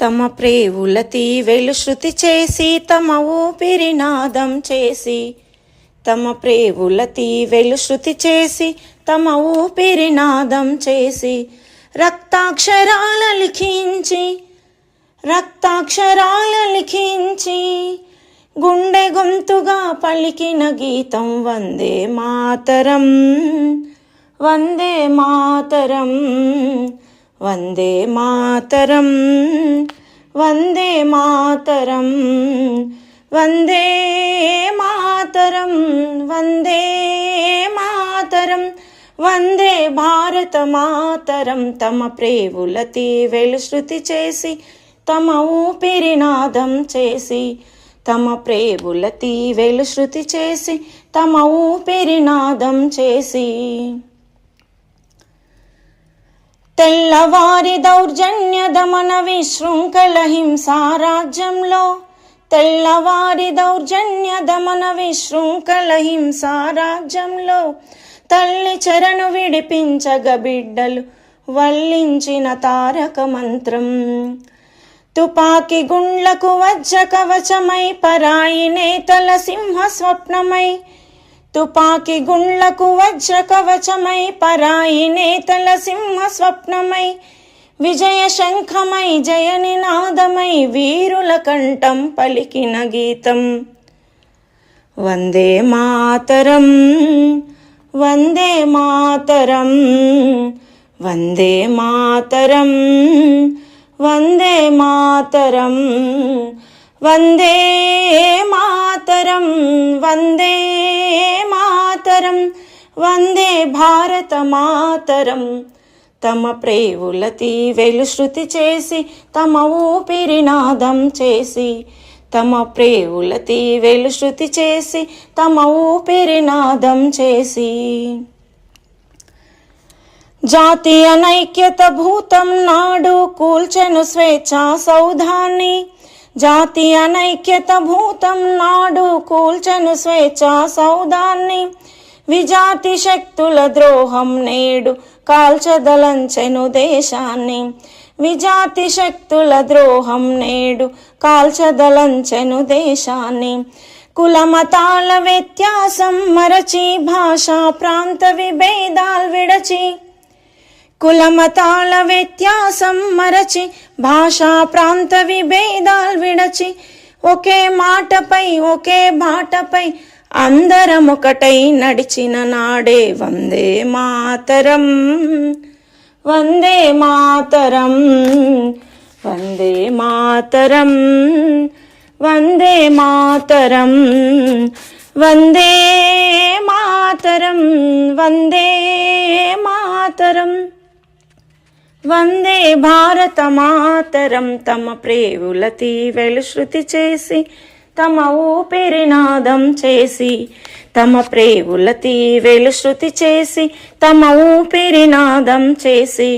తమ ప్రేవుల తీవెలు శృతి చేసి తమ ఊపిరినాదం చేసి తమ ప్రేవుల తీవెలు శృతి చేసి తమ ఊపిరినాదం చేసి రక్తాక్షరాల లిఖించి రక్తాక్షరాల లిఖించి గుండె గొంతుగా పలికిన గీతం వందే మాతరం వందే మాతరం. వందే మాతరం వందే మాతరం వందే మాతరం వందే మాతరం వందే భారత మాతరం. తమ ప్రేవులతి తీవెలు శృతి చేసి తమ ఊపిరినాదం చేసి తమ ప్రేవులతి తీవెలు శృతి చేసి తమ ఊపిరినాదం చేసి. తెల్లవారి దౌర్జన్య దమన విశృంఖల హింసారాజ్యంలో తెల్లవారి దౌర్జన్య దమన విశృంఖల హింసారాజ్యంలో తల్లి చెరను విడిపించగ బిడ్డలు వల్లించిన తారక మంత్రం. తుపాకి గుండ్లకు వజ్ర కవచమై పరాయి నేతల సింహ స్వప్నమై తుపాకి గుండ్లకు వజ్ర కవచమై పరాయి నేతల సింహ స్వప్నమై విజయ శంఖమై జయ నినాదమై వీరుల కంఠం పలికిన గీతం. వందే మాతరం వందే మాతరం వందే మాతరం వందే మాతరం వందే మాతరం వందే మాతరం. వందే భారత మాతరం. తమ ప్రేవుల తీవెలు శృతి చేసి తమ ఊపిరినాదం చేసి తమ ప్రేవుల తీవెలు శృతి చేసి తమ ఊపిరినాదం చేసి. జాతీయ నైక్యత భూతం నాడు కూల్చెను స్వేచ్ఛా సౌధాన్ని. జాతీయ నైక్యత భూతం నాడు కూల్చెను స్వేచ్ఛా సౌధాన్ని. విజాతి శక్తుల ద్రోహం నేడు కాల్చదలంచెను దేశాన్ని. విజాతి శక్తుల ద్రోహం నేడు కాల్చదలంచెను దేశాన్ని. కులమతాల వ్యత్యాసం మరచి భాషా ప్రాంత విభేదాలు విడచి. కులమతాల వ్యత్యాసం మరచి భాషా ప్రాంత విభేదాలు విడచి. ఒకే మాటపై ఒకే బాటపై అందరమొకటై ఒకటై నడిచిన నాడే వందే మాతరం. వందే మాతరం. వందే మాతరం. వందే మాతరం. వందే మాతరం. వందే మాతరం. వందే భారత మాతరం తమ ప్రేవుల తీవెలు శృతి చేసి తమ ఊపిరినాదం చేసి తమ ప్రేవుల తీవెలు శృతి చేసి తమ ఊపిరినాదం చేసి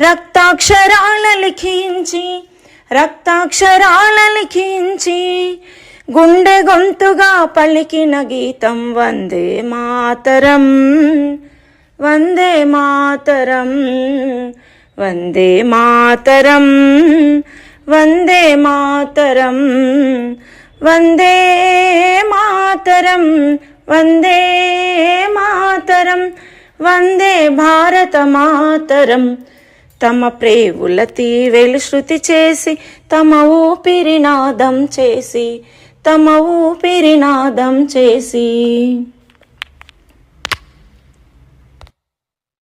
రక్తాక్షరాల లిఖించి రక్తాక్షరాల లిఖించి గుండె గొంతుగా పలికిన గీతం వందే మాతరం వందే మాతరం వందే మాతరం వందే మాతరం. వందే మాతరం వందే మాతరం వందే భారత మాతరం. తమ ప్రేవుల తీవెలు శృతి చేసి తమ ఊపిరినాదం చేసి తమ ఊపిరినాదం చేసి.